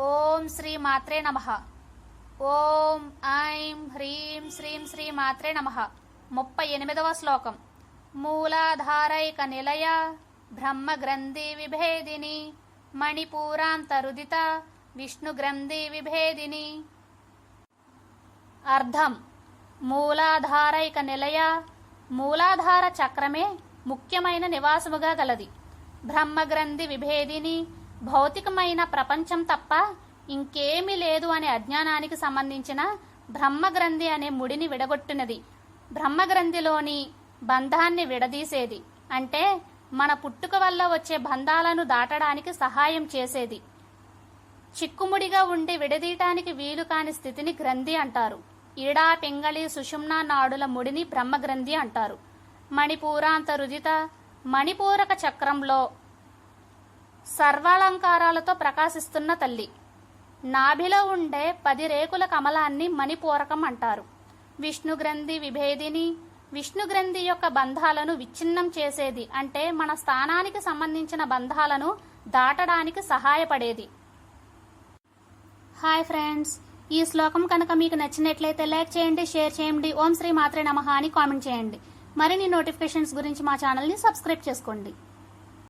ఓం శ్రీ మాత్రే నమ. ఓం ఐం హ్రీం శ్రీం శ్రీ మాత్రే నమ. ముప్పై ఎనిమిదవ శ్లోకం. మూలాధారైక నిలయ బ్రహ్మ గ్రంథి విభేదిని మణిపూరాంతరుదిత విష్ణు గ్రంథి విభేదిని. అర్థం. మూలాధారైక నిలయ మూలాధార చక్రమే ముఖ్యమైన నివాసముగా గలది. బ్రహ్మగ్రంథి విభేదిని భౌతికమైన ప్రపంచం తప్ప ఇంకేమీ లేదు అనే అజ్ఞానానికి సంబంధించిన బ్రహ్మగ్రంథి అనే ముడిని విడగొట్టినది. బ్రహ్మగ్రంథిలోని బంధాన్ని విడదీసేది. అంటే మన పుట్టుక వల్ల వచ్చే బంధాలను దాటడానికి సహాయం చేసేది. చిక్కుముడిగా ఉండి విడదీయటానికి వీలు కాని స్థితిని గ్రంథి అంటారు. ఈడా పింగళి సుషుమ్న నాడుల ముడిని బ్రహ్మగ్రంథి అంటారు. మణిపూరాంత రుజిత మణిపూరక చక్రంలో సర్వాలంకారాలతో ప్రకాశిస్తున్న తల్లి. నాభిలో ఉండే పది రేకుల కమలాన్ని మణిపూరకం అంటారు. విష్ణుగ్రంథి విభేదిని విష్ణుగ్రంథి యొక్క బంధాలను విచ్ఛిన్నం చేసేది అంటే మన స్థానానికి సంబంధించిన బంధాలను దాటడానికి సహాయపడేది. హాయ్ ఫ్రెండ్స్ ఈ శ్లోకం కనుక మీకు నచ్చినట్లయితే లైక్ చేయండి షేర్ చేయండి ఓం శ్రీ మాత్రే నమహ అని కామెంట్ చేయండి. మరిన్ని నోటిఫికేషన్స్ గురించి మా ఛానల్ని సబ్స్క్రైబ్ చేసుకోండి.